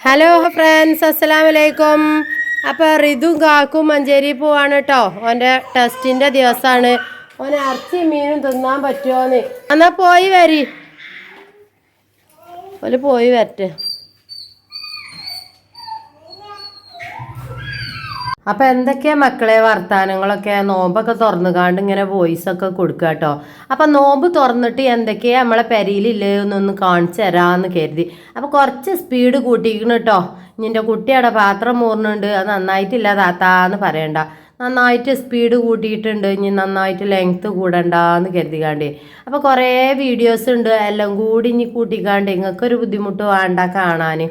Hello friends അസ്സലാം വലൈക്കും അപ്പോൾ റിതു കാക്കും മഞ്ചേരി പോവാണ് കേട്ടോ ഓന്റെ ടെസ്റ്റിന്റെ ദിവസമാണ് ഓന് ഇറച്ചി മീനും തിന്നാൻ പറ്റുമോന്ന് എന്നാ പോയി വരി. ഓൽ പോയി വരട്ടെ. അപ്പം എന്തൊക്കെയാ മക്കളെ വർത്താനങ്ങളൊക്കെ? നോമ്പൊക്കെ തുറന്നുകാണ്ട് ഇങ്ങനെ വോയിസ് ഒക്കെ കൊടുക്കുക കേട്ടോ അപ്പം നോമ്പ് തുറന്നിട്ട് എന്തൊക്കെയാ നമ്മളെ പെരയിലില്ലേ എന്നൊന്ന് കാണിച്ചു തരാമെന്ന് കരുതി. അപ്പോൾ കുറച്ച് സ്പീഡ് കൂട്ടിക്കണം കേട്ടോ നിന്റെ കുട്ടിയുടെ പാത്രം മൂർന്നുണ്ട് അത് നന്നായിട്ടില്ല താത്താന്ന് പറയണ്ട. നന്നായിട്ട് സ്പീഡ് കൂട്ടിയിട്ടുണ്ട്. ഇനി നന്നായിട്ട് ലെങ്ത്ത് കൂടണ്ടെന്ന് കരുതിക്കാണ്ട് അപ്പോൾ കുറേ വീഡിയോസ് ഉണ്ട്. എല്ലാം കൂടി ഇനി കൂട്ടിക്കാണ്ട്. നിങ്ങൾക്കൊരു ബുദ്ധിമുട്ട് വേണ്ട കാണാൻ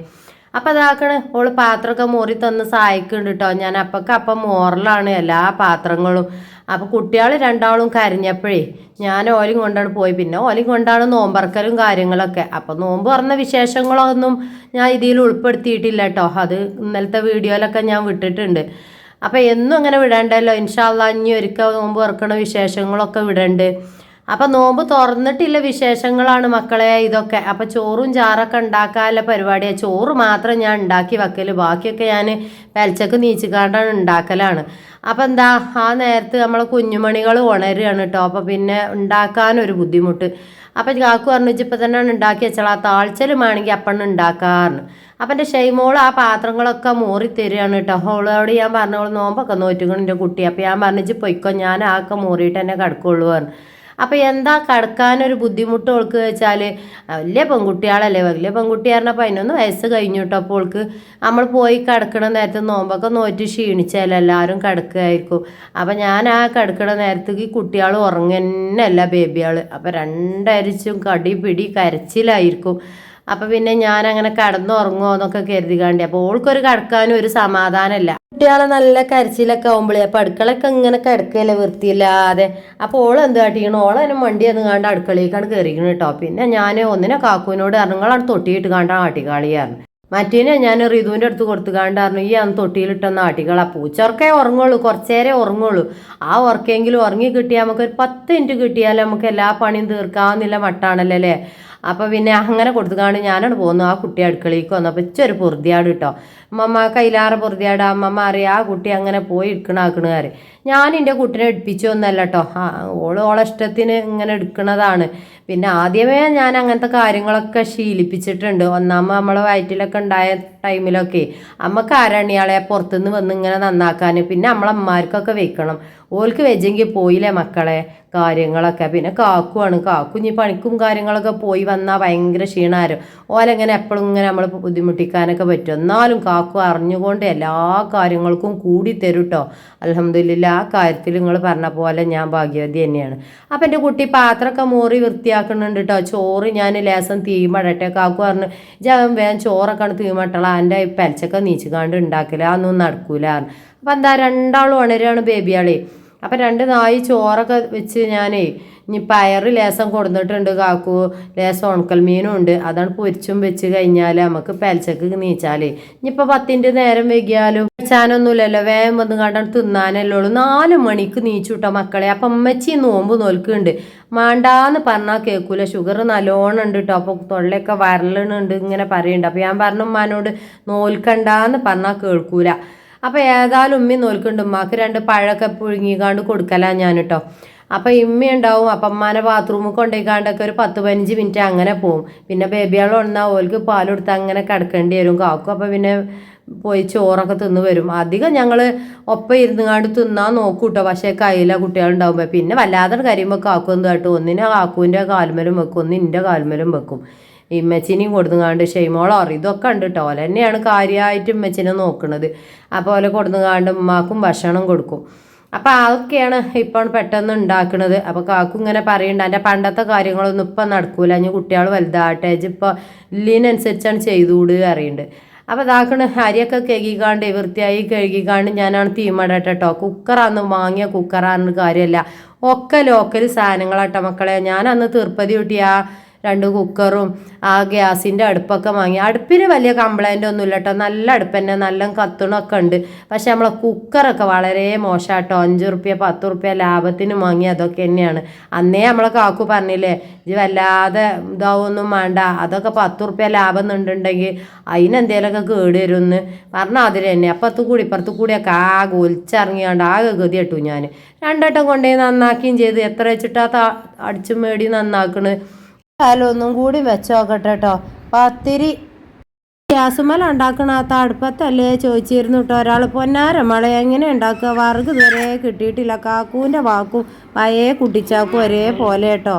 അപ്പം അതാക്കണ് ഓൾ പാത്രമൊക്കെ മോറി തന്ന് സഹായിക്കുന്നുണ്ട് കേട്ടോ ഞാൻ അപ്പൊക്കെ അപ്പം മോറലാണ് എല്ലാ പാത്രങ്ങളും. അപ്പം കുട്ടികൾ രണ്ടാളും കരഞ്ഞപ്പോഴേ ഞാൻ ഓലും കൊണ്ടാണ് പോയി. പിന്നെ ഓലും കൊണ്ടാണ് നോമ്പറക്കലും കാര്യങ്ങളൊക്കെ. അപ്പം നോമ്പ് പറഞ്ഞ വിശേഷങ്ങളൊന്നും ഞാൻ ഇതിൽ ഉൾപ്പെടുത്തിയിട്ടില്ല കേട്ടോ അത് ഇന്നലത്തെ വീഡിയോയിലൊക്കെ ഞാൻ വിട്ടിട്ടുണ്ട്. അപ്പം എന്നും അങ്ങനെ വിടണ്ടല്ലോ. ഇൻഷാല്ല ഇനി ഒരിക്കൽ നോമ്പ് തുറക്കണ വിശേഷങ്ങളൊക്കെ വിടണ്ട്. അപ്പം നോമ്പ് തുറന്നിട്ടില്ല വിശേഷങ്ങളാണ് മക്കളെ ഇതൊക്കെ. അപ്പം ചോറും ചാറൊക്കെ ഉണ്ടാക്കാനുള്ള പരിപാടിയാണ് ചോറ് മാത്രം ഞാൻ ഉണ്ടാക്കി വെക്കൽ ബാക്കിയൊക്കെ ഞാൻ പെലച്ചക്ക് നീച്ചിക്കാണ്ടാണ് ഉണ്ടാക്കലാണ്. അപ്പം എന്താ ആ നേരത്ത് നമ്മളെ കുഞ്ഞുമണികൾ ഉണരുകയാണ് കേട്ടോ അപ്പം പിന്നെ ഉണ്ടാക്കാനൊരു ബുദ്ധിമുട്ട്. അപ്പം കാക്കു പറഞ്ഞു ഇപ്പം തന്നെ ഉണ്ടാക്കി വെച്ചാൽ ആ താഴ്ചലും വേണമെങ്കിൽ അപ്പം ഉണ്ടാക്കാറുണ്ട് അപ്പം എന്റെ ഷെയ്മോൾ ആ പാത്രങ്ങളൊക്കെ മോറി തരികയാണ് കേട്ടോ അവളോട് ഞാൻ പറഞ്ഞോളൂ നോമ്പൊക്കെ നോറ്റുകൊണ്ട് എന്റെ കുട്ടി. അപ്പം ഞാൻ പറഞ്ഞിച്ച് പൊയ്ക്കോ. ഞാൻ ആക്കെ മോറിയിട്ട് എന്നെ കിടക്കുള്ളൂ പറഞ്ഞു. അപ്പോൾ എന്താ കടക്കാനൊരു ബുദ്ധിമുട്ട് ഓൾക്ക് വെച്ചാൽ വലിയ പെൺകുട്ടികളല്ലേ വലിയ പെൺകുട്ടി പറഞ്ഞാൽ പതിനൊന്ന് വയസ്സ് കഴിഞ്ഞു കേട്ടോ അപ്പോൾ ഓൾക്ക് നമ്മൾ പോയി കിടക്കണ നേരത്ത് നോമ്പൊക്കെ നോറ്റ് ക്ഷീണിച്ചാലും എല്ലാവരും കിടക്കുകയായിരിക്കും അപ്പം ഞാൻ ആ കിടക്കണ നേരത്തേക്ക് കുട്ടികൾ ഉറങ്ങന്നല്ല ബേബികൾ അപ്പം രണ്ടരിച്ചും കടി പിടി കരച്ചിലായിരിക്കും. അപ്പം പിന്നെ ഞാൻ അങ്ങനെ കടന്നുറങ്ങുമോ എന്നൊക്കെ കരുതി കണ്ടി അപ്പോൾ ഓൾക്കൊരു കിടക്കാനും ഒരു സമാധാനമല്ല കുട്ടികളെ നല്ല കരച്ചിലൊക്കെ ആവുമ്പോഴേ അപ്പം അടുക്കളയൊക്കെ ഇങ്ങനെ കിടക്കല്ലേ വൃത്തിയില്ലാതെ. അപ്പോൾ ഓൾ എന്ത് കാട്ടിക്കണം ഓളെ അതിന് മണ്ടി എന്ന് കണ്ട് അടുക്കളയിലേക്കാണ് കയറിക്കണം കേട്ടോ. പിന്നെ ഞാൻ ഒന്നിനെ കാക്കുവിനോട് ഇറങ്ങളാണ് തൊട്ടിയിട്ട് കാണ്ടാണ് ആട്ടിക്കാളിയായിരുന്നു മറ്റേനെ ഞാൻ റിതുവിന്റെ അടുത്ത് കൊടുത്തു കാണ്ടായിരുന്നു ഈ അന്ന് തൊട്ടിയിലിട്ടൊന്ന് ആട്ടികളാ പൂച്ചോർക്കേ ഉറങ്ങുള്ളൂ കുറച്ചേരെ ഉറങ്ങുള്ളൂ. ആ ഉറക്കെങ്കിലും ഉറങ്ങി കിട്ടിയാൽ നമുക്ക് ഒരു പത്ത് മിനിറ്റ് കിട്ടിയാൽ നമുക്ക് എല്ലാ പണിയും തീർക്കാവുന്നില്ല മട്ടാണല്ലേ അപ്പോൾ പിന്നെ അങ്ങനെ കൊടുത്തുകാണ്ട് ഞാനോട് പോകുന്നു ആ കുട്ടി അടുക്കളയ്ക്ക് വന്നപ്പോൾ ഇച്ചൊരു പൊറുതിയാട് കേട്ടോ. അമ്മമ്മ കൈലാറ പൊറുതിയാട്. അമ്മമ്മ അറിയാം ആ കുട്ടി അങ്ങനെ പോയി എടുക്കണാക്കണകാര് ഞാൻ എന്റെ കുട്ടിനെ എടുപ്പിച്ചൊന്നല്ല കേട്ടോ. ഓൾ ഓളെ ഇഷ്ടത്തിന് ഇങ്ങനെ എടുക്കണതാണ്. പിന്നെ ആദ്യമേ ഞാൻ അങ്ങനത്തെ കാര്യങ്ങളൊക്കെ ശീലിപ്പിച്ചിട്ടുണ്ട്. ഒന്നാമ നമ്മളെ വയറ്റിലൊക്കെ ഉണ്ടായ ടൈമിലൊക്കെ അമ്മയ്ക്ക് ആരാണിയാളെ പുറത്തുനിന്ന് വന്ന് ഇങ്ങനെ നന്നാക്കാൻ. പിന്നെ നമ്മളമ്മമാർക്കൊക്കെ വെക്കണം. ഓൾക്ക് വെജെങ്കിൽ പോയില്ലേ മക്കളെ? കാര്യങ്ങളൊക്കെ. പിന്നെ കാക്കുവാണ്. കാക്കു ഇനി പണിക്കും കാര്യങ്ങളൊക്കെ പോയി വന്നാൽ ഭയങ്കര ക്ഷീണാരും ഓലെങ്ങനെ എപ്പോഴും ഇങ്ങനെ നമ്മൾ ബുദ്ധിമുട്ടിക്കാനൊക്കെ പറ്റും. എന്നാലും കാക്കു അറിഞ്ഞുകൊണ്ട് എല്ലാ കാര്യങ്ങൾക്കും കൂടി തരും കേട്ടോ അലഹമില്ല ആ കാര്യത്തിൽ നിങ്ങൾ പറഞ്ഞ പോലെ ഞാൻ ഭാഗ്യവതി തന്നെയാണ്. അപ്പം എന്റെ കുട്ടി പാത്രമൊക്കെ മോറി വൃത്തിയാക്കുന്നുണ്ട് കേട്ടോ ചോറ് ഞാൻ ലേസം തീമടട്ടെ കാക്കു പറഞ്ഞു ഞാൻ വേഗം ചോറൊക്കെ തീമട്ടള എന്റെ പെലച്ചൊക്കെ നീച്ചുകാണ്ട് ഉണ്ടാക്കില്ല അതൊന്നും നടക്കൂല. അപ്പം എന്താ രണ്ടാളും ഉണരാണ് ബേബിയാളെ. അപ്പം രണ്ട് നായി ചോറൊക്കെ വെച്ച് ഞാനേ ഇനി പയർ ലേസം കൊടുത്തിട്ടുണ്ട് കാക്കു. ലേസം ഉണക്കൽ മീനും ഉണ്ട്. അതാണ് പൊരിച്ചും വെച്ച് കഴിഞ്ഞാൽ നമുക്ക് പെലച്ചക്ക് നീച്ചാലേ. ഇനിയിപ്പോൾ പത്തിന്റെ നേരം വൈകിയാലും വെച്ചാനൊന്നുമില്ലല്ലോ. വേഗം വന്ന് കണ്ടാണ് തിന്നാനല്ലേ ഉള്ളൂ. നാല് മണിക്ക് നീച്ചുട്ടോ മക്കളെ. അപ്പം അമ്മച്ചി നോമ്പ് നോൽക്കുന്നുണ്ട്. മാണ്ടാന്ന് പറഞ്ഞാൽ കേൾക്കൂല ഷുഗർ നല്ലോണം ഉണ്ട് കേട്ടോ അപ്പോൾ തൊള്ളയൊക്കെ വരലുണ്ട് ഇങ്ങനെ പറയുന്നുണ്ട് അപ്പോൾ ഞാൻ പറഞ്ഞു ഉമ്മാനോട് നോൽക്കണ്ടാന്ന് പറഞ്ഞാൽ കേൾക്കൂല. അപ്പോൾ ഏതായാലും ഉമ്മി നോൽക്കുന്നുണ്ട്. ഉമ്മാക്ക് രണ്ട് പഴമൊക്കെ പുഴുങ്ങിക്കാണ്ട് കൊടുക്കലാ ഞാൻ കേട്ടോ അപ്പം ഇമ്മ ഉണ്ടാവും. അപ്പം അമ്മാനെ ബാത്റൂമിൽ കൊണ്ടുപോയിക്കാണ്ടൊക്കെ ഒരു പത്ത് പതിനഞ്ച് മിനിറ്റ് അങ്ങനെ പോവും. പിന്നെ ബേബിയാൾ വന്നാൽ ഓൽക്ക് പാൽ കൊടുത്ത് അങ്ങനെ കിടക്കേണ്ടി വരും. കാക്കും അപ്പം പിന്നെ പോയി ചോറൊക്കെ തിന്ന് വരും. അധികം ഞങ്ങൾ ഒപ്പം ഇരുന്നുകാണ്ട് തിന്നാൻ നോക്കും കേട്ടോ പക്ഷേ കയ്യിലെ കുട്ടികളുണ്ടാവുമ്പോൾ പിന്നെ വല്ലാതെ കരിയുമ്പോൾ കാക്കും എന്ത് കേട്ടോ. ഒന്നിനെ കാക്കുവിന്റെ കാൽമലും വെക്കും. ഒന്നിന്റെ കാൽമലും വെക്കും. ഇമ്മച്ചിനെയും കൊടുന്നുകാണ്ട് ഷെയ്മോളോ ഇതൊക്കെ ഉണ്ട് കേട്ടോ ഓല തന്നെയാണ് കാര്യമായിട്ട് ഇമ്മച്ചിനെ നോക്കുന്നത് അപ്പോൾ ഓല കൊടുന്നുകാണ്ട് ഉമ്മാക്കും ഭക്ഷണം കൊടുക്കും. അപ്പോൾ അതൊക്കെയാണ് ഇപ്പോൾ പെട്ടെന്ന് ഉണ്ടാക്കുന്നത് അപ്പോൾ കാക്കും ഇങ്ങനെ പറയുന്നുണ്ട് എന്റെ പണ്ടത്തെ കാര്യങ്ങളൊന്നും ഇപ്പം നടക്കൂല. ഇനി കുട്ടികൾ വലുതാട്ടെ ഇപ്പോൾ ഇല്ലീനനുസരിച്ചാണ് ചെയ്തുകൂട് അറിയുന്നുണ്ട് അപ്പോൾ ഇതാക്കണ അരിയൊക്കെ കഴുകിക്കാണ്ട് വൃത്തിയായി കഴുകിക്കാണ്ട് ഞാനാണ് തീമടട്ടെ കേട്ടോ കുക്കറാന്ന് വാങ്ങിയ കുക്കറാന്ന് കാര്യമല്ല ഒക്കെ ലോക്കൽ സാധനങ്ങളാട്ടോ മക്കളെ. ഞാൻ അന്ന് തീർപ്പതി കിട്ടിയ രണ്ട് കുക്കറും ആ ഗ്യാസിന്റെ അടുപ്പൊക്കെ വാങ്ങി. അടുപ്പിന് വലിയ കംപ്ലൈന്റ് ഒന്നും ഇല്ല കേട്ടോ നല്ല അടുപ്പ് തന്നെ നല്ല കത്തണമൊക്കെ ഉണ്ട്. പക്ഷേ നമ്മളെ കുക്കറൊക്കെ വളരെ മോശം കേട്ടോ അഞ്ച് റുപ്യ പത്ത് റുപ്യ ലാഭത്തിന് വാങ്ങി അതൊക്കെ തന്നെയാണ്. അന്നേ നമ്മളെ കാക്കു പറഞ്ഞില്ലേ ഇത് വല്ലാതെ ഇതാവൊന്നും വേണ്ട. അതൊക്കെ പത്ത് റുപ്യ ലാഭം എന്നുണ്ടെങ്കിൽ അതിനെന്തേലൊക്കെ കേട് വരുമെന്ന് പറഞ്ഞാൽ അതിൽ തന്നെ. അപ്പുറത്ത് കൂടി ഇപ്പുറത്ത് കൂടിയൊക്കെ ആകെ ഒലിച്ചിറങ്ങിയാണ്ട് ആകെ ഗതി ഇട്ടു ഞാൻ രണ്ടട്ടം കൊണ്ടുപോയി നന്നാക്കുകയും ചെയ്ത്. എത്ര വെച്ചിട്ടാ അടിച്ചു മേടി നന്നാക്കണ്? കാലം ഒന്നും കൂടി വെച്ച് നോക്കട്ടെ കേട്ടോ പത്തിരി ഗ്യാസുമല ഉണ്ടാക്കണ ആ തടുപ്പത്തല്ലേ ചോദിച്ചിരുന്നു കേട്ടോ ഒരാൾ പൊന്നാര മഴ എങ്ങനെ ഉണ്ടാക്കുക? വറുക് ഇതുവരെ കിട്ടിയിട്ടില്ല. കാക്കൂന്റെ വാക്കും പഴയ കുട്ടിച്ചാക്കും ഒരേപോലെ കേട്ടോ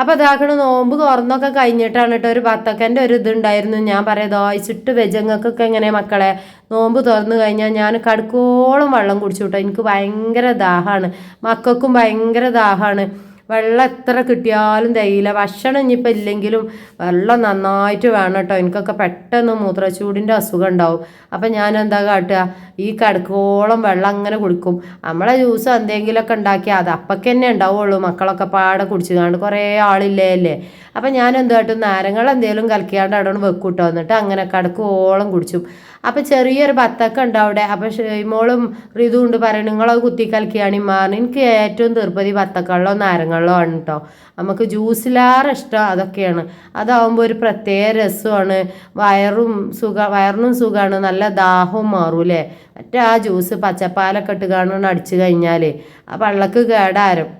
അപ്പം ഇതാക്കണ നോമ്പ് തുറന്നൊക്കെ കഴിഞ്ഞിട്ടാണ് കേട്ടോ ഒരു ബത്തക്കന്റെ ഒരു ഇതുണ്ടായിരുന്നു ഞാൻ പറയാം ദോയിച്ചിട്ട് വെജങ്ങൾക്കൊക്കെ എങ്ങനെ മക്കളെ? നോമ്പ് തുറന്നു കഴിഞ്ഞാൽ ഞാൻ കടുക്കോളം വെള്ളം കുടിച്ചു കേട്ടോ എനിക്ക് ഭയങ്കര ദാഹമാണ്. മക്കൾക്കും ഭയങ്കര ദാഹമാണ്. വെള്ളം എത്ര കിട്ടിയാലും തയ്യില്ല ഭക്ഷണം ഇനിയിപ്പോൾ ഇല്ലെങ്കിലും വെള്ളം നന്നായിട്ട് വേണം കേട്ടോ എനിക്കൊക്കെ പെട്ടെന്ന് മൂത്രച്ചൂടിന്റെ അസുഖം ഉണ്ടാവും. അപ്പം ഞാൻ എന്താ കാട്ടുക? ഈ കടക്കോളം വെള്ളം അങ്ങനെ കുടിക്കും. നമ്മളെ ജ്യൂസ് എന്തെങ്കിലുമൊക്കെ ഉണ്ടാക്കി അത് അപ്പൊക്കെ തന്നെ ഉണ്ടാവുള്ളൂ. മക്കളൊക്കെ പാടെ കുടിച്ചു കുറേ ആളില്ലേ അല്ലേ? അപ്പം ഞാൻ എന്താ കാട്ടും നാരങ്ങൾ എന്തെങ്കിലും കലക്കിയാണ്ട് അവിടെ വെക്കൂട്ടോ. എന്നിട്ട് അങ്ങനെ കടക്കോളം കുടിച്ചു. അപ്പം ചെറിയൊരു ബത്തക്ക ഉണ്ട് അവിടെ. അപ്പം ഷെയ്മോളും ഋതു ഉണ്ട് പറയണം നിങ്ങളത് കുത്തി കലക്കിയാണ് മാറിന് എനിക്ക് ഏറ്റവും തീർപ്പതി ബത്തക്കള്ളോ നാരങ്ങളോ ആണ് കേട്ടോ നമുക്ക് ജ്യൂസിലാറെ ഇഷ്ടം അതൊക്കെയാണ്. അതാവുമ്പോൾ ഒരു പ്രത്യേക രസമാണ്. വയറും സുഖ വയറിനും സുഖമാണ് നല്ല ദാഹവും മാറും അല്ലേ മറ്റേ ആ ജ്യൂസ് പച്ചപ്പാലൊക്കെ ഇട്ട് കാണുകൊണ്ട് അടിച്ചു കഴിഞ്ഞാൽ ആ പള്ളക്ക് കേടാരും.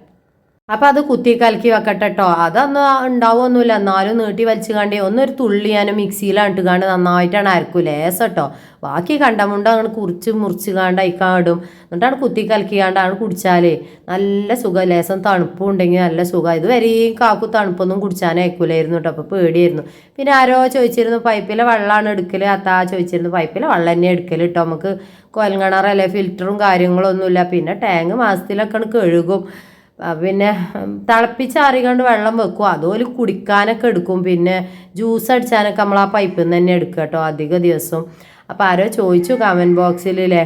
അപ്പം അത് കുത്തി കലക്കി വെക്കട്ടെ കേട്ടോ അതൊന്നും ഉണ്ടാവുമൊന്നുമില്ല എന്നാലും നീട്ടി വലിച്ചു കണ്ടേ ഒന്നൊരു തുള്ളി ഞാൻ കാണ്ട് നന്നായിട്ടാണ് അരക്കും. ലേസം കേട്ടോ ബാക്കി കണ്ടമുണ്ട അങ്ങനെ കുറിച്ച് മുറിച്ച് കാണ്ട് അയക്കാടും. എന്നിട്ടാണ് കുത്തി കലക്കി കുടിച്ചാലേ നല്ല സുഖം. ലേസം തണുപ്പും ഉണ്ടെങ്കിൽ നല്ല സുഖം. ഇതുവരെയും കാക്കു തണുപ്പൊന്നും കുടിച്ചാനേ അയക്കൂലായിരുന്നു കേട്ടോ അപ്പോൾ പേടിയായിരുന്നു. പിന്നെ ആരോ ചോദിച്ചിരുന്നു പൈപ്പിലെ വെള്ളമാണ് എടുക്കൽ അത്താ ചോദിച്ചിരുന്നു പൈപ്പിലെ വെള്ളം തന്നെ എടുക്കൽ കേട്ടോ നമുക്ക് കൊലങ്ങണറല്ലേ ഫിൽറ്ററും കാര്യങ്ങളൊന്നുമില്ല. പിന്നെ ടാങ്ക് മാസത്തിലൊക്കെ കഴുകും. പിന്നെ തിളപ്പിച്ചാറിക്കൊണ്ട് വെള്ളം വെക്കും. അതുപോലെ കുടിക്കാനൊക്കെ എടുക്കും. പിന്നെ ജ്യൂസ് അടിച്ചാനൊക്കെ നമ്മൾ ആ പൈപ്പിൽ നിന്ന് തന്നെ എടുക്കുക കേട്ടോ അധിക ദിവസം. അപ്പോൾ ആരോ ചോദിച്ചു കമന്റ് ബോക്സിലല്ലേ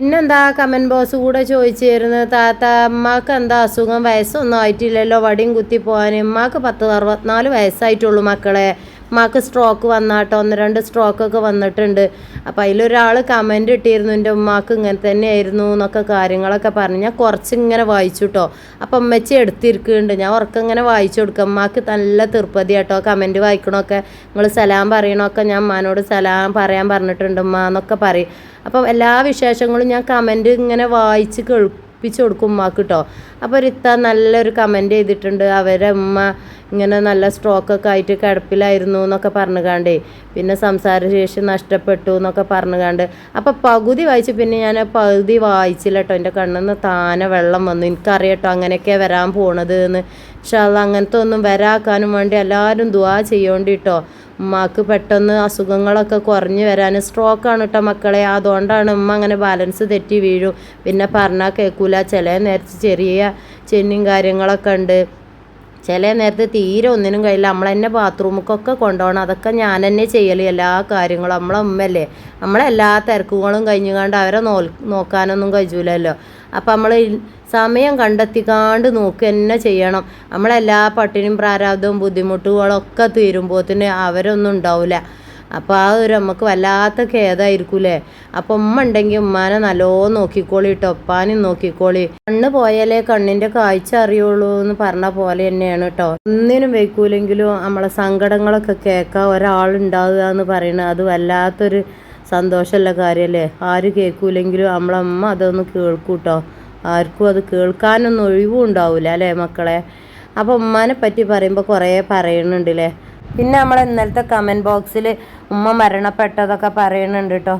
പിന്നെന്താ കമന്റ് ബോക്സ് കൂടെ ചോദിച്ചിരുന്നു താത്ത അമ്മയ്ക്ക് എന്താ അസുഖം? വയസ്സൊന്നും ആയിട്ടില്ലല്ലോ. വടിയും കുത്തി പോകാൻ ഉമ്മാക്ക് പത്ത് അറുപത്തിനാല് വയസ്സായിട്ടുള്ളൂ മക്കളെ. ഉമ്മാക്ക് സ്ട്രോക്ക് വന്നാട്ടോ ഒന്ന് രണ്ട് സ്ട്രോക്കൊക്കെ വന്നിട്ടുണ്ട്. അപ്പം അതിലൊരാൾ കമന്റ് ഇട്ടിരുന്നു എന്റെ ഉമ്മാക്ക് ഇങ്ങനെ തന്നെ ആയിരുന്നു എന്നൊക്കെ കാര്യങ്ങളൊക്കെ പറഞ്ഞു. ഞാൻ കുറച്ച് ഇങ്ങനെ വായിച്ചു കേട്ടോ അപ്പം അമ്മച്ചി എടുത്തിരിക്കുന്നുണ്ട്. ഞാൻ ഉറക്കം ഇങ്ങനെ വായിച്ചു കൊടുക്കാം. ഉമ്മാക്ക് നല്ല തീർപ്പതി കേട്ടോ കമന്റ് വായിക്കണമൊക്കെ. നിങ്ങൾ സലാം പറയണമൊക്കെ ഞാൻ ഉമ്മാനോട് സലാം പറയാൻ പറഞ്ഞിട്ടുണ്ട് ഉമ്മ എന്നൊക്കെ പറയും. അപ്പം എല്ലാ വിശേഷങ്ങളും ഞാൻ കമന്റ് ഇങ്ങനെ വായിച്ച് കേൾപ്പിച്ച് കൊടുക്കും ഉമ്മാക്ക് കേട്ടോ അപ്പോൾ റിത്ത നല്ലൊരു കമന്റ് ചെയ്തിട്ടുണ്ട്. അവരെ ഉമ്മ ഇങ്ങനെ നല്ല സ്ട്രോക്കൊക്കെ ആയിട്ട് കിടപ്പിലായിരുന്നു എന്നൊക്കെ പറഞ്ഞുകാണ്ടേ. പിന്നെ സംസാരശേഷി നഷ്ടപ്പെട്ടു എന്നൊക്കെ പറഞ്ഞുകാണ്ട്. അപ്പോൾ പകുതി വായിച്ച് പിന്നെ ഞാൻ പകുതി വായിച്ചില്ല കേട്ടോ എന്റെ കണ്ണിൽ നിന്ന് താനെ വെള്ളം വന്നു. എനിക്കറിയട്ടോ അങ്ങനെയൊക്കെ വരാൻ പോണത് എന്ന്. പക്ഷെ അത് അങ്ങനത്തെ ഒന്നും വരാക്കാനും വേണ്ടി എല്ലാവരും ദുവാ ചെയ്യേണ്ടി കേട്ടോ ഉമ്മാക്ക് പെട്ടെന്ന് അസുഖങ്ങളൊക്കെ കുറഞ്ഞു വരാൻ സ്ട്രോക്കാണ് കേട്ടോ മക്കളെ. അതുകൊണ്ടാണ് ഉമ്മ അങ്ങനെ ബാലൻസ് തെറ്റി വീഴും. പിന്നെ പറഞ്ഞാൽ കേൾക്കൂല ചില നേരത്ത് ചെറിയ ചെന്നും കാര്യങ്ങളൊക്കെ ഉണ്ട്. ചില നേരത്ത് തീരെ ഒന്നിനും കഴിയില്ല. നമ്മൾ തന്നെ ബാത്റൂമിക്കൊക്കെ കൊണ്ടുപോകണം അതൊക്കെ ഞാൻ തന്നെ ചെയ്യൽ എല്ലാ കാര്യങ്ങളും. നമ്മളെ ഉമ്മയല്ലേ. നമ്മളെല്ലാ തിരക്കുകളും കഴിഞ്ഞുകൊണ്ട് അവരെ നോ നോക്കാനൊന്നും കഴിയൂലല്ലോ. അപ്പം നമ്മൾ സമയം കണ്ടെത്തിക്കാണ്ട് നോക്കുക തന്നെ ചെയ്യണം. നമ്മളെല്ലാ പട്ടിണിയും പ്രാരാബ്ദവും ബുദ്ധിമുട്ടുകളൊക്കെ തീരുമ്പോത്തിന് അവരൊന്നും ഉണ്ടാവില്ല അപ്പോൾ ആ ഒരു നമുക്ക് വല്ലാത്ത ഖേദമായിരിക്കൂലേ അപ്പം ഉമ്മ ഉണ്ടെങ്കിൽ ഉമ്മാനെ നല്ലോണം നോക്കിക്കോളി കേട്ടോ ഉപ്പാനും നോക്കിക്കോളി. കണ്ണ് പോയാലേ കണ്ണിന്റെ കാഴ്ച അറിയുള്ളൂ എന്ന് പറഞ്ഞ പോലെ തന്നെയാണ് കേട്ടോ ഒന്നിനും വെക്കൂലെങ്കിലും നമ്മളെ സങ്കടങ്ങളൊക്കെ കേൾക്കാൻ ഒരാളുണ്ടാവുക എന്ന് പറയുന്നത് അത് വല്ലാത്തൊരു സന്തോഷമുള്ള കാര്യമല്ലേ? ആര് കേൾക്കൂലെങ്കിലും നമ്മളമ്മ അതൊന്ന് കേൾക്കൂട്ടോ. ആർക്കും അത് കേൾക്കാനൊന്നും ഒഴിവും ഉണ്ടാവില്ല അല്ലേ മക്കളെ? അപ്പോൾ ഉമ്മാനെ പറ്റി പറയുമ്പോൾ കുറേ പറയുന്നുണ്ടല്ലേ? പിന്നെ നമ്മൾ ഇന്നലത്തെ കമന്റ് ബോക്സിൽ ഉമ്മ മരണപ്പെട്ടതൊക്കെ പറയുന്നുണ്ട് കേട്ടോ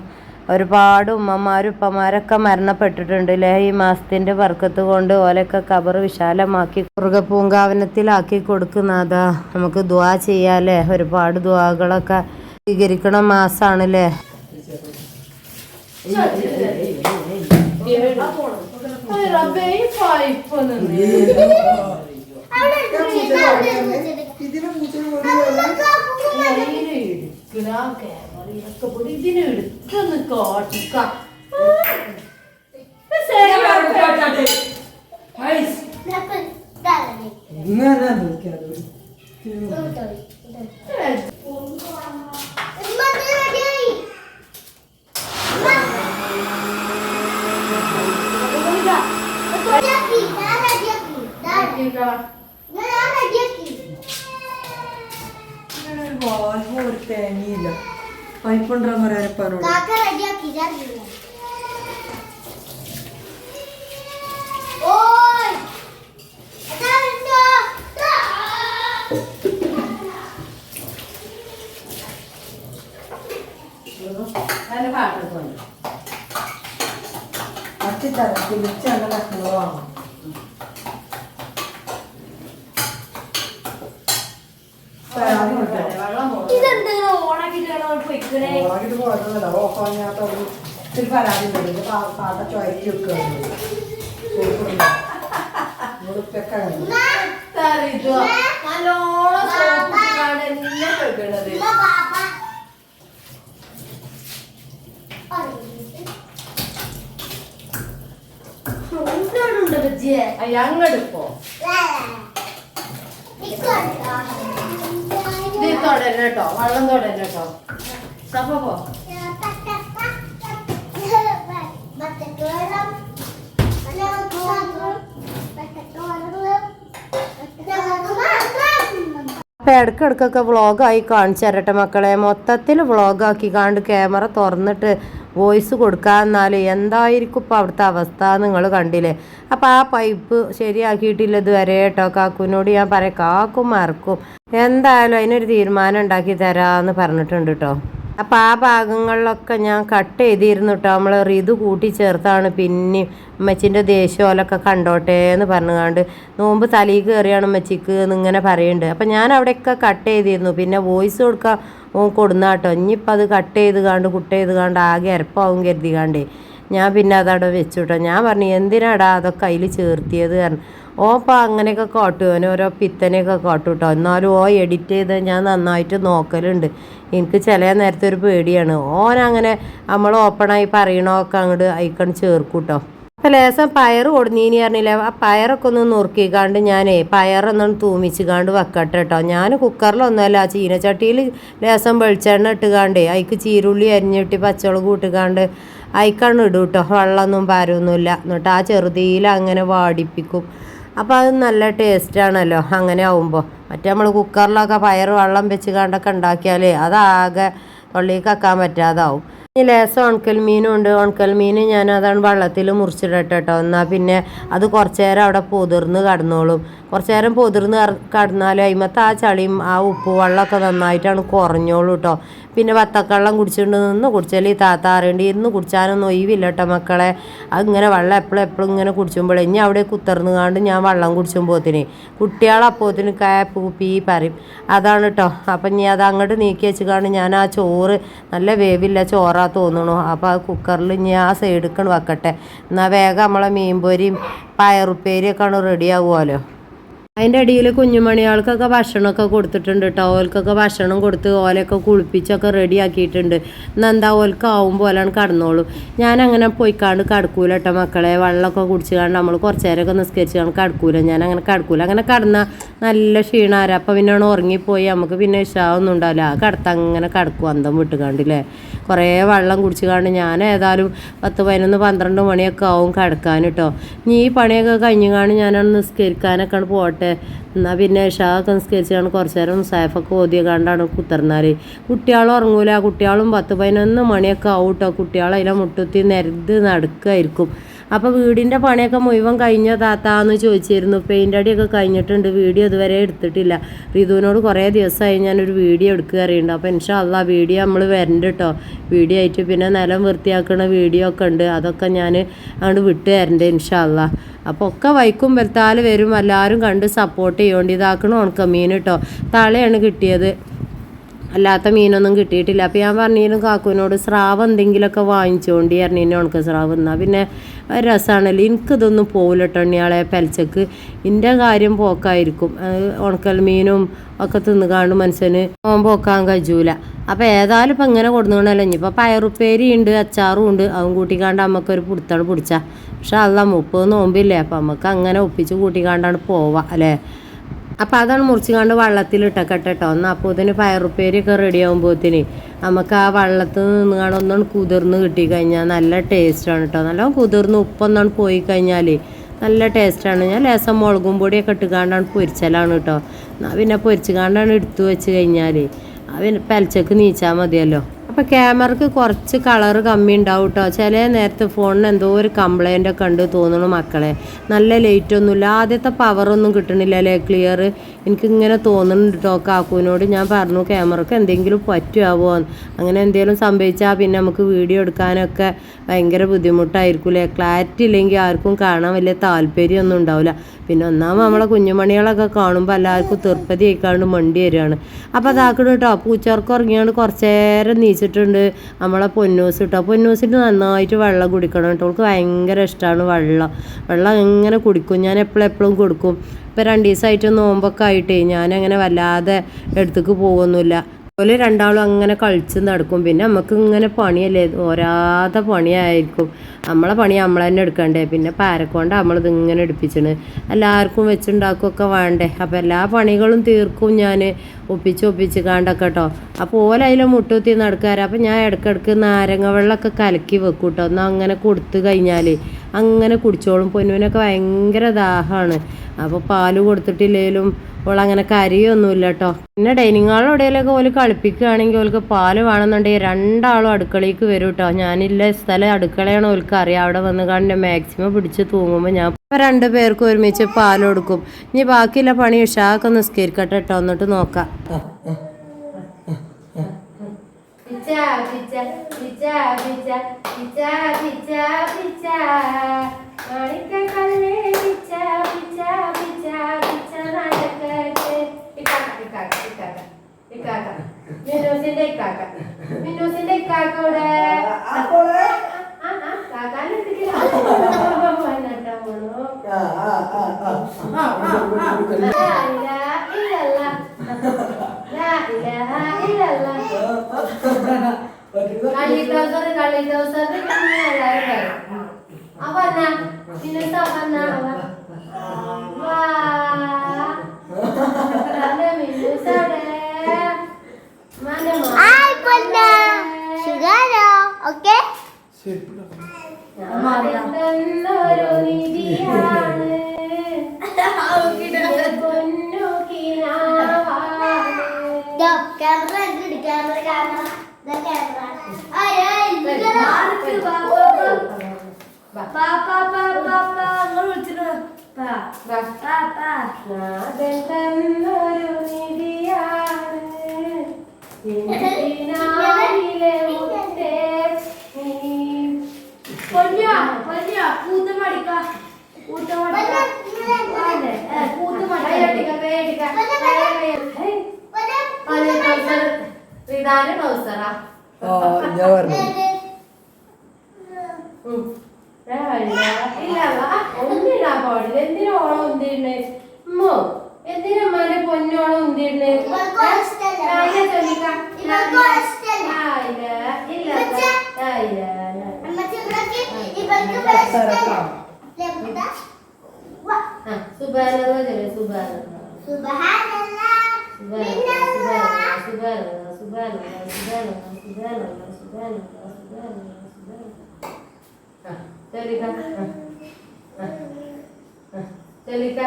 ഒരുപാട് ഉമ്മമാരും ഉപ്പമാരൊക്കെ മരണപ്പെട്ടിട്ടുണ്ട് അല്ലേ ഈ മാസത്തിന്റെ വർക്കത്ത് കൊണ്ട് ഓലൊക്കെ കബർ വിശാലമാക്കി മൃഗപൂങ്കാവനത്തിലാക്കി കൊടുക്കുന്നതാ നമുക്ക് ദ്വാ ചെയ്യാല്ലേ ഒരുപാട് ദ്വാകളൊക്കെ സ്വീകരിക്കണ മാസമാണല്ലേ ഇതിനെ എടുക്കുന്നു കാട്ടിക്കാം ഇങ്ങനെ ഒരു തേങ്ങയില്ല പൈപ്പുണ്ടെന്ന് പറയാൻ പറഞ്ഞു ഓ അതിന്റെ പാട്ടെടുത്തോണ്ട് കത്തിത്തരാം തിരിച്ച് നല്ല കഷ്ണങ്ങൾ വാങ്ങാം. ഇതെന്തിനാ ഓണാക്കിയിട്ടാണോ പൊയ്ക്കണേ ഓണാക്കിട്ട് പോയതൊന്നുമല്ല ഓഫാങ്ങിയാത്ത ഒരു ഇത്തിരി പരാതി ഉണ്ട്. പാട്ട ചുവരിക്ക് വെക്കുകയാണ് നല്ലോണം സോപ്പിട്ടാണ് ബജ്ജിയെ ഞങ്ങടിപ്പോ ഇത് തൊടരുത് കേട്ടോ വെള്ളം തൊടരുത് കേട്ടോ. സപ്പോ പോ. അപ്പം ഇടയ്ക്കിടയ്ക്കൊക്കെ വ്ളോഗായി കാണിച്ചു തരട്ടെ മക്കളെ. മൊത്തത്തിൽ വ്ളോഗാക്കി കാണ്ട് ക്യാമറ തുറന്നിട്ട് വോയിസ് കൊടുക്കാന്നാൽ എന്തായിരിക്കും ഇപ്പോൾ അവിടുത്തെ അവസ്ഥ നിങ്ങൾ കണ്ടില്ലേ? അപ്പോൾ ആ പൈപ്പ് ശരിയാക്കിയിട്ടില്ല ഇതുവരെ കേട്ടോ കാക്കുവിനോട് ഞാൻ പറയാം കാക്കും മറക്കും. എന്തായാലും അതിനൊരു തീരുമാനം ഉണ്ടാക്കി തരാമെന്ന് പറഞ്ഞിട്ടുണ്ട് കേട്ടോ. അപ്പോൾ ആ ഭാഗങ്ങളിലൊക്കെ ഞാൻ കട്ട് ചെയ്തിരുന്നു കേട്ടോ നമ്മൾ ഇത് കൂട്ടി ചേർത്താണ് പിന്നെ ഉമ്മച്ചിന്റെ ദേഷ്യമോലൊക്കെ കണ്ടോട്ടെ എന്ന് പറഞ്ഞുകൊണ്ട് നോമ്പ് തലയിൽ കയറിയാണ് ഉമ്മച്ചിക്ക് എന്നിങ്ങനെ പറയുന്നുണ്ട് അപ്പം ഞാൻ അവിടെയൊക്കെ കട്ട് ചെയ്തിരുന്നു. പിന്നെ വോയിസ് കൊടുക്കാൻ കൊടുന്ന കേട്ടോ ഇനിയിപ്പോൾ അത് കട്ട് ചെയ്ത് കാണ്ട് കുട്ട് ചെയ്ത് കാണ്ട് ആകെ അരപ്പാവും കരുതി കാണ്ടേ ഞാൻ പിന്നെ അതവിടെ വെച്ചു കേട്ടോ ഞാൻ പറഞ്ഞു എന്തിനാടാ അതൊക്കെ അതിൽ ചേർത്തിയത്? കാരണം ഓപ്പ അങ്ങനെയൊക്കെ കാട്ടും. അവന് ഓരോ പിത്തനെയൊക്കെ കാട്ടും കേട്ടോ എന്നാലും ഓ എഡിറ്റ് ചെയ്ത് ഞാൻ നന്നായിട്ട് നോക്കലുണ്ട്. എനിക്ക് ചില നേരത്തെ ഒരു പേടിയാണ്. ഓൻ അങ്ങനെ നമ്മൾ ഓപ്പണായി പറയണമൊക്കെ അങ്ങോട്ട് അയക്കണ് ചേർക്കും കേട്ടോ അപ്പം ലേസം പയർ കൊടുന്നീനി അറിഞ്ഞില്ല ആ പയറൊക്കെ ഒന്ന് നുറുക്കിക്കാണ്ട് ഞാനേ പയറൊന്നും തൂമിച്ച് കാണ്ട് വെക്കട്ടെ കേട്ടോ ഞാൻ കുക്കറിലൊന്നുമല്ല ആ ചീനച്ചട്ടിയിൽ ലേസം വെളിച്ചെണ്ണ ഇട്ടുകാണ്ടേ അതിക്ക് ചീരുള്ളി അരിഞ്ഞിട്ട് പച്ചമുളക് കൂട്ടിക്കാണ്ട് അയക്കാണ് ഇടും കേട്ടോ വെള്ളമൊന്നും പാരൊന്നുമില്ല. എന്നിട്ട് ആ ചെറുതീയിൽ അങ്ങനെ വാടിപ്പിക്കും. അപ്പോൾ അത് നല്ല ടേസ്റ്റാണല്ലോ അങ്ങനെ ആവുമ്പോൾ മറ്റേ നമ്മൾ കുക്കറിലൊക്കെ പയർ വെള്ളം വെച്ച് കണ്ടൊക്കെ ഉണ്ടാക്കിയാൽ അതാകെ തൊള്ളിക്ക് കക്കാൻ പറ്റാതാവും. ഈ ലേസം ഉണക്കൽ മീനും ഉണ്ട്. ഉണക്കൽ മീൻ ഞാൻ അതാണ് വെള്ളത്തിൽ മുറിച്ചിടട്ടെ കേട്ടോ എന്നാൽ പിന്നെ അത് കുറച്ച് നേരം അവിടെ പൊതിർന്ന് കടന്നോളും. കുറച്ച് നേരം പൊതിർന്ന് കടന്നാലും അതിമത്തെ ആ ചളിയും ആ ഉപ്പ് വെള്ളമൊക്കെ നന്നായിട്ടാണ് കുറഞ്ഞോളൂ കേട്ടോ പിന്നെ വത്തക്കള്ളം കുടിച്ചുകൊണ്ട് നിന്ന് കുടിച്ചാൽ ഈ താത്ത അറിയേണ്ടി ഇന്ന് കുടിച്ചാനൊന്നും ഒഴിവില്ല കേട്ടോ മക്കളെ. ഇങ്ങനെ വെള്ളം എപ്പോഴും എപ്പോഴും ഇങ്ങനെ കുടിച്ചുമ്പോഴേ ഇനി അവിടെ കുത്തർന്ന് കാണ്ട് ഞാൻ വെള്ളം കുടിച്ചുമ്പോത്തിന് കുട്ടികളപ്പോത്തിന് കാപ്പ് കുപ്പി പറയും അതാണ് കേട്ടോ അപ്പം ഇനി അത് അങ്ങോട്ട് നീക്കി വെച്ച് കാണും ഞാൻ ആ ചോറ് നല്ല വേവില്ല ചോറാ തോന്നണു. അപ്പോൾ ആ കുക്കറിൽ ഇനി ആ സൈഡിൽ വെക്കട്ടെ. എന്നാൽ വേഗം നമ്മളെ മീൻപൊരിയും പയറുപ്പേരിയൊക്കെയാണ് റെഡി ആവുമല്ലോ അതിന്റെ ഇടയിൽ കുഞ്ഞുമണികൾക്കൊക്കെ ഭക്ഷണമൊക്കെ കൊടുത്തിട്ടുണ്ട് കേട്ടോ ഓൽക്കൊക്കെ ഭക്ഷണം കൊടുത്ത് ഓലൊക്കെ കുളിപ്പിച്ചൊക്കെ റെഡി ആക്കിയിട്ടുണ്ട് എന്നാൽ എന്താ ഓൽക്ക് ആവും പോലാണ് കടന്നോളൂ. ഞാൻ അങ്ങനെ പോയിക്കാണ്ട് കടക്കൂല കേട്ടോ മക്കളെ. വെള്ളമൊക്കെ കുടിച്ച് കാണ്ട് നമ്മൾ കുറച്ച് നേരമൊക്കെ നിസ്കരിച്ച് കാണാൻ കടക്കൂല. ഞാൻ അങ്ങനെ കടക്കൂല. അങ്ങനെ കടന്നാൽ നല്ല ക്ഷീണാര. അപ്പം പിന്നെ ഉറങ്ങിപ്പോയി. നമുക്ക് പിന്നെ ഇഷ്ടമൊന്നും ഉണ്ടാവില്ല. ആ കടത്ത് അങ്ങനെ കടക്കും അന്തം വിട്ടുകാണ്ടില്ലേ കുറേ വെള്ളം കുടിച്ച് കാണ്ട് ഞാൻ ഏതായാലും പത്ത് പതിനൊന്ന് പന്ത്രണ്ട് മണിയൊക്കെ ആവും കടക്കാൻ കേട്ടോ ഇനി ഈ പണിയൊക്കെ കഴിഞ്ഞു കാണും ഞാനൊന്ന് നിസ്കരിക്കാനൊക്കെ ആണ് പോട്ടെ എന്നാൽ പിന്നെ ഷാക്കെ സംസ്കരിച്ചാണ് കുറച്ച് നേരം സേഫൊക്കെ ഓതിയ കണ്ടാണ് കുത്തിർന്നാൽ കുട്ടികൾ ഉറങ്ങൂല. കുട്ടികളും പത്ത് പതിനൊന്ന് മണിയൊക്കെ ആവും കേട്ടോ കുട്ടികൾ അതിലെ മുട്ടുത്തി നിരത് നടക്കുമായിരിക്കും അപ്പോൾ വീടിന്റെ പണിയൊക്കെ മുഴുവൻ കഴിഞ്ഞ താത്താന്ന് ചോദിച്ചിരുന്നു. പെയിന്റ് അടിയൊക്കെ കഴിഞ്ഞിട്ടുണ്ട്. വീഡിയോ ഇതുവരെ എടുത്തിട്ടില്ല. റിതുവിനോട് കുറേ ദിവസമായി ഞാനൊരു വീഡിയോ എടുക്കുക അറിയുന്നുണ്ട്. അപ്പോൾ ഇൻഷാല്ല വീഡിയോ നമ്മൾ വരണ്ട് കേട്ടോ വീഡിയോ ആയിട്ട് പിന്നെ നിലം വൃത്തിയാക്കുന്ന വീഡിയോ ഒക്കെ ഉണ്ട്. അതൊക്കെ ഞാൻ അങ്ങോട്ട് വിട്ട് തരണ്ട് ഇൻഷാല്ല അപ്പോൾ ഒക്കെ വൈക്കും വെൽത്താൽ വരും. എല്ലാവരും കണ്ട് സപ്പോർട്ട് ചെയ്യേണ്ടി ഇതാക്കണം ഉണക്കമീൻ കേട്ടോ തളയാണ് കിട്ടിയത്. അല്ലാത്ത മീനൊന്നും കിട്ടിയിട്ടില്ല. അപ്പോൾ ഞാൻ പറഞ്ഞിരുന്നു കാക്കുവിനോട് സ്രാവ് എന്തെങ്കിലുമൊക്കെ വാങ്ങിച്ചുകൊണ്ട് പറഞ്ഞിരുന്നു ഉണക്ക സ്രാവ് എന്നാൽ പിന്നെ രസമാണല്ലോ എനിക്കിതൊന്നും പോകില്ല കേട്ടോ ഇയാളെ പെലച്ചക്ക്. എന്റെ കാര്യം പോക്കായിരിക്കും. ഉണക്കൽ മീനും ഒക്കെ തിന്നുകാണ്ട് മനുഷ്യന് ഓൻ പോക്കാൻ കഴിയൂല. അപ്പോൾ ഏതായാലും ഇപ്പം ഇങ്ങനെ കൊടുക്കണമല്ലോ ഇനിയിപ്പോൾ പയറുപ്പേരി ഉണ്ട് അച്ചാറും ഉണ്ട്. അതും കൂട്ടിക്കാണ്ട് നമുക്കൊരു പിടുത്താണ് പിടിച്ചാൽ പക്ഷെ അല്ല മുപ്പത് നോമ്പില്ലേ അപ്പം നമുക്ക് അങ്ങനെ ഒപ്പിച്ച് കൂട്ടിക്കാണ്ടാണ് പോവാം അല്ലേ? അപ്പോൾ അതാണ് മുറിച്ചുകൊണ്ട് വെള്ളത്തിൽ ഇട്ടൊക്കെ കേട്ടോ എന്നാൽ അപ്പോൾ ഇതിന് പയറുപ്പേരിയൊക്കെ റെഡി ആകുമ്പോഴത്തേന് നമുക്ക് ആ വെള്ളത്തിൽ നിന്ന് കാണാൻ ഒന്നാണ് കുതിർന്ന് കിട്ടിക്കഴിഞ്ഞാൽ നല്ല ടേസ്റ്റാണ് കേട്ടോ നല്ല കുതിർന്ന് ഉപ്പൊന്നാണ് പോയി കഴിഞ്ഞാൽ നല്ല ടേസ്റ്റാണ് ഞാൻ ലേസം മുളകും പൊടിയൊക്കെ ഇട്ടുകാണ്ടാണ് പൊരിച്ചലാണ് കേട്ടോ പിന്നെ പൊരിച്ചുകാണ്ടാണ് എടുത്തു വെച്ച് കഴിഞ്ഞാൽ അവന് പലച്ചക്ക് നീച്ചാൽ മതിയല്ലോ. അപ്പോൾ ക്യാമറക്ക് കുറച്ച് കളർ കമ്മി ഉണ്ടാവും കേട്ടോ ചില നേരത്തെ ഫോണിന് എന്തോ ഒരു കംപ്ലൈന്റ് ഒക്കെ ഉണ്ട് തോന്നുന്നു മക്കളെ. നല്ല ലൈറ്റ് ഒന്നുമില്ല. ആദ്യത്തെ പവറൊന്നും കിട്ടണില്ല അല്ലേ? ക്ലിയർ എനിക്കിങ്ങനെ തോന്നുന്നുണ്ട് കേട്ടോ കാക്കുവിനോട്. ഞാൻ പറഞ്ഞു ക്യാമറക്ക് എന്തെങ്കിലും പറ്റുമാവോ അങ്ങനെ എന്തെങ്കിലും സംഭവിച്ചാൽ പിന്നെ നമുക്ക് വീഡിയോ എടുക്കാനൊക്കെ ഭയങ്കര ബുദ്ധിമുട്ടായിരിക്കും അല്ലേ ക്ലാരിറ്റി ഇല്ലെങ്കിൽ ആർക്കും കാണാൻ വലിയ താല്പര്യമൊന്നും ഉണ്ടാവില്ല പിന്നെ ഒന്നാമത് നമ്മളെ കുഞ്ഞുമണികളൊക്കെ കാണുമ്പോൾ എല്ലാവർക്കും തീർപ്പതി ആയിക്കാണ്ട് മണ്ടി വരികയാണ്. അപ്പോൾ അതാക്കണം കേട്ടോ. പൂച്ചോർക്ക് ഉറങ്ങിയാണ്ട് കുറച്ച് നേരം നീച്ചിട്ടുണ്ട്. നമ്മളെ പൊന്നൂസ് കേട്ടോ പൊന്നൂസിന് നന്നായിട്ട് വെള്ളം കുടിക്കണം കേട്ടോ. അവൾക്ക് ഭയങ്കര ഇഷ്ടമാണ് വെള്ളം. വെള്ളം എങ്ങനെ കുടിക്കും. ഞാൻ എപ്പോഴും എപ്പോഴും കൊടുക്കും. ഇപ്പം രണ്ട് ദിവസമായിട്ട് നോമ്പൊക്കെ ആയിട്ടേ ഞാനങ്ങനെ വല്ലാതെ എടുത്തേക്ക് പോകുന്നില്ല അതുപോലെ രണ്ടാളും അങ്ങനെ കളിച്ച് നടക്കും. പിന്നെ നമുക്ക് ഇങ്ങനെ പണിയല്ലേ? ഓരാത്ത പണിയായിരിക്കും. നമ്മളെ പണി നമ്മൾ തന്നെ എടുക്കണ്ടേ? പിന്നെ പാരക്കൊണ്ട് നമ്മളിത് ഇങ്ങനെ എടുപ്പിച്ചാണ്. എല്ലാവർക്കും വെച്ചുണ്ടാക്കുകയൊക്കെ വേണ്ടേ? അപ്പോൾ എല്ലാ പണികളും തീർക്കും ഞാൻ ഒപ്പിച്ച് ഒപ്പിച്ച് കാണ്ടൊക്കെ കേട്ടോ അപ്പോൾ ഓല അതിൽ മുട്ടുത്തി നടക്കാറ്. അപ്പോൾ ഞാൻ ഇടയ്ക്കിടയ്ക്ക് നാരങ്ങ വെള്ളമൊക്കെ കലക്കി വെക്കും കേട്ടോ എന്നാൽ അങ്ങനെ കൊടുത്തു കഴിഞ്ഞാൽ അങ്ങനെ കുടിച്ചോളും. പൊന്നുവിനൊക്കെ ഭയങ്കര ദാഹമാണ് അപ്പോൾ പാൽ കൊടുത്തിട്ടില്ലെങ്കിലും ഓൾ അങ്ങനെ കരയൊന്നുമില്ല കേട്ടോ പിന്നെ ഡൈനിങ് ഹാളിൽ എവിടെയെങ്കിലൊക്കെ ഓൽ കളിപ്പിക്കുകയാണെങ്കിൽ ഓൾക്ക് പാൽ വേണമെന്നുണ്ടെങ്കിൽ രണ്ടാളും അടുക്കളയ്ക്ക് വരും കേട്ടോ ഞാനില്ല സ്ഥലം അടുക്കളയാണ് ഓൽക്ക് അറിയാം. അവിടെ വന്ന് കണ്ട് മാക്സിമം പിടിച്ച് തൂങ്ങുമ്പോൾ ഞാൻ രണ്ടു പേർക്ക് ഒരുമിച്ച് പാൽ കൊടുക്കും. ഇനി ബാക്കിയുള്ള പണി ഉഷാക്കൊന്ന് നിസ്കരിക്കട്ടെ കേട്ടോ എന്നിട്ട് നോക്കാം. pizza, pizza, pizza, pizza, pizza, pizza, pizza. Marika kalle pizza, pizza, pizza, pizza, nada kalle. Ikaka, ikaka, ikaka, ikaka. Nino sinde ikaka. Camera camera നാദെന്നൊരു നിധിയാണ് നിന്നിനാവിലെ മുത്തേ നീ പൊന്നോ പൊന്നോ കൂത്ത് മടിക്ക കൂത്ത് ഇതാണ് ടൗസറാ ആ ഞാൻ പറഞ്ഞു ഇല്ല. ഒന്നിടാ പാടില്ല എന്തിനാ ഓളം ഉന്തിരുന്നേ ഉമ്മോ എന്തിനാ മനെ പൊന്നോളം సుధారణ సుధారణ సుధారణ సుధారణ సుధారణ సుధారణ సుధారణ చలిక చలిక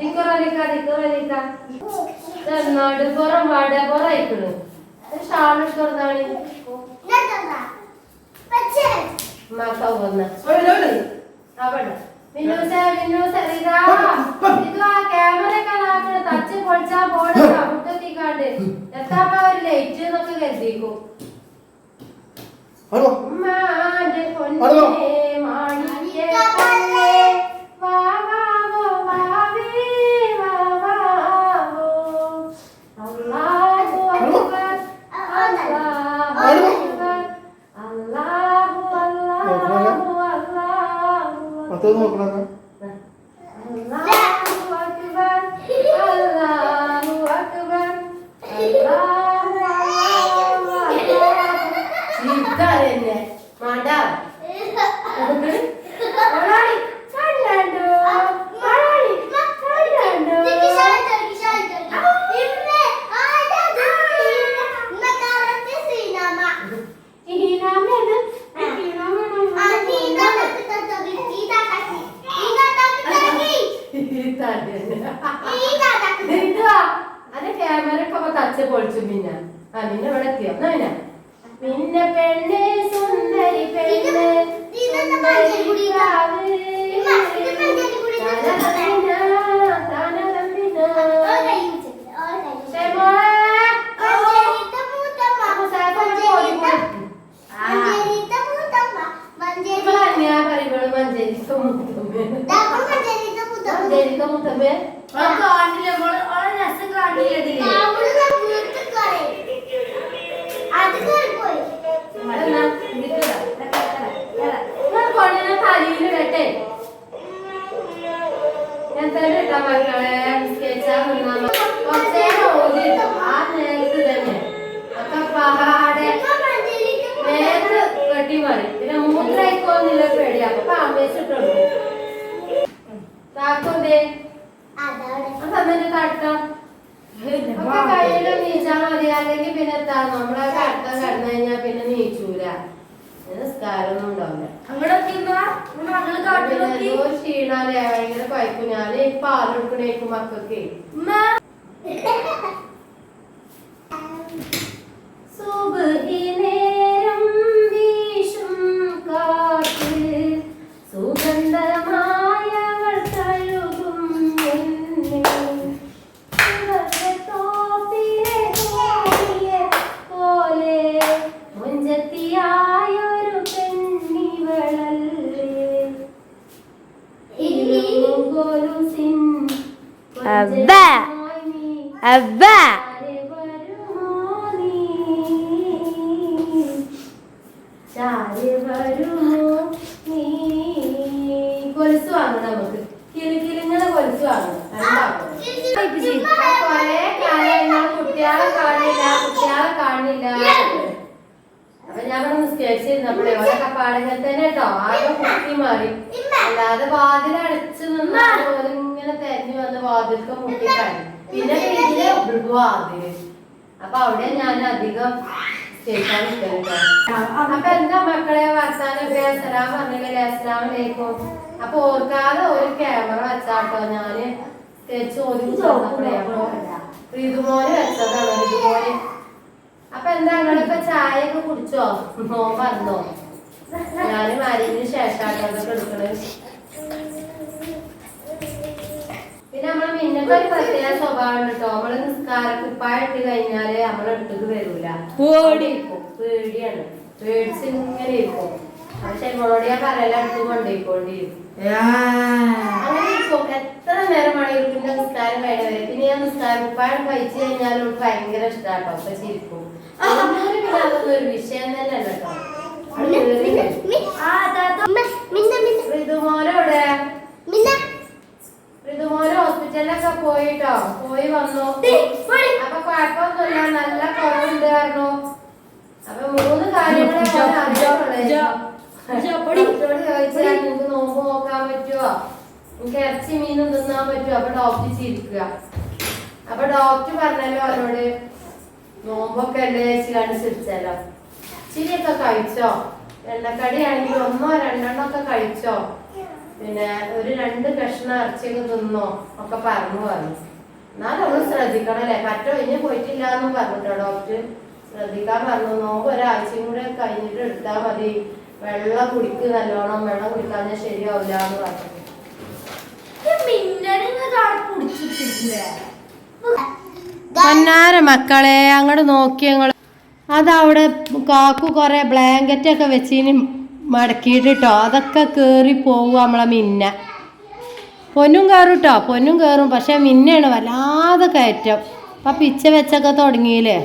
ఇంకొరలిక ఇంకొరలిక నాడు పొర వాడ పొర ఇప్పుడు షాలు కొడతాడు మాకు అవ్వన్నా అవ్వడా నిన్ను సరిగా ఇదిగో ఆ కెమెరా కదా തച്ച് പൊളിച്ചാ പോടണ്ട മുട്ടത്തിക്കാണ്ട് എത്താപ്പ ഒരു ലൈറ്റ് എന്നൊക്കെ കരുതിക്കും ഉമ്മാന്റെ. പൊന്നേ കാണില്ല അപ്പൊ ഞാൻ ഇവിടെ നിസ്കരിച്ചിരുന്നപ്പോഴേ ഓരൊക്കെ പാടങ്ങൾ തന്നെ കേട്ടോ ആകെ കുട്ടി മാറി. അല്ലാതെ വാതിൽ അടച്ചു നിന്ന് ഇങ്ങനെ തെരഞ്ഞു വന്ന് വാതിൽക്ക് മുട്ടിക്കായി പിന്നെ വീട്ടിലെ വാതിൽ. അപ്പൊ അവിടെ ഞാൻ അധികം കേൾക്കാൻ നിൽക്കലുണ്ടോ അപ്പൊ എന്താ മക്കളെ? വർത്താനൊക്കെ അസ്സലാം പറഞ്ഞില്ലേ? അസ്സലാം വലൈക്കും അപ്പൊ ഓർക്കാതെ ഒരു ക്യാമറ വെച്ചാട്ടോ ഞാൻ. ചോദിച്ചു ഓതി തുറന്നപ്പോഴേ വെച്ചതാണ്. ഋതുമോന് അപ്പൊ എന്താ നിങ്ങളിപ്പോ ചായ ഒക്കെ കുടിച്ചോ നോമ്പറന്നോ ഞാൻ മരുന്നിന് ശേഷമാട്ടോ അതൊക്കെ എടുക്കണത്. പിന്നെ നമ്മളെ മിന്നൊക്കെ ഒരു പ്രത്യേക സ്വഭാവം കേട്ടോ. നമ്മൾ നിസ്കാര കുപ്പായിട്ട് കഴിഞ്ഞാൽ നമ്മളെ അടുത്തേക്ക് വരൂല. പേടിയിരിക്കും. പേടിയാണ്. പേടിച്ച് ഇങ്ങനെ ഇരിക്കും. പക്ഷെ ഇവളോട് ഞാൻ പറയല അടുത്ത് കൊണ്ടുപോയിക്കൊണ്ടിരിക്കും അങ്ങനെ ഇരിക്കും. എത്ര നേരം വേണമെങ്കിലും നിസ്കാരം വേണവരെ വരെ. പിന്നെ ഞാൻ നിസ്കാര കുപ്പായം കഴിച്ചു കഴിഞ്ഞാൽ ഭയങ്കര ഇഷ്ടാട്ടോ. അപ്പൊ അതൊന്നും ഒരു വിഷയം തന്നെ മിന്ന ഋതുമോനെ ഹോസ്പിറ്റലിലൊക്കെ പോയിട്ടോ? പോയി വന്നു. അപ്പൊ കുഴപ്പമൊന്നുമില്ല. നല്ല കുറവുണ്ട് പറഞ്ഞു. അപ്പൊ മൂന്ന് കാര്യങ്ങളെ നിങ്ങക്ക് നോമ്പ് നോക്കാൻ പറ്റുമോ എനിക്ക് ഇറച്ചി മീനും തിന്നാൻ പറ്റുമോ അപ്പൊ ഡോക്ടർ ചിരിക്കുക. അപ്പൊ ഡോക്ടർ പറഞ്ഞല്ലോ അവരോട് നോമ്പൊക്കെ അല്ലേ ചേച്ചി ചിരിച്ചല്ലോ ചിരിയൊക്കെ കഴിച്ചോ? എണ്ണക്കടി ആണെങ്കിൽ ഒന്നോ രണ്ടെണ്ണോ ഒക്കെ കഴിച്ചോ? പിന്നെ ഒരു രണ്ട് കഷ്ണം ഇറച്ചിയൊക്കെ തിന്നോ? ഒക്കെ പറഞ്ഞു പറഞ്ഞു. എന്നാലും നമ്മൾ ശ്രദ്ധിക്കണം അല്ലേ പറ്റോ? ഇനി പോയിട്ടില്ല എന്നും പറഞ്ഞിട്ടോ ഡോക്ടർ? ശ്രദ്ധിക്കാൻ പറഞ്ഞു. നോമ്പ് ഒരാഴ്ചയും കൂടെ കഴിഞ്ഞിട്ട് എടുത്താൽ മതി. വെള്ളം കുടിക്ക് നല്ലോണം. വെള്ളം കുടിക്കാൻ ശരിയാവില്ല എന്ന് പറഞ്ഞു. പൊന്നാര മക്കളെ അങ്ങോട്ട് നോക്കി ഞങ്ങൾ അതവിടെ കാക്കു കുറെ ബ്ലാങ്കറ്റ് ഒക്കെ വെച്ചിന് മടക്കിയിട്ടോ അതൊക്കെ കേറി പോകും നമ്മളെ മിന്ന. പൊന്നും കയറും പൊന്നും കയറും പക്ഷെ മിന്നയാണ് വല്ലാതെ കയറ്റം. അപ്പൊ പിച്ച വെച്ചൊക്കെ തുടങ്ങിയില്ലേ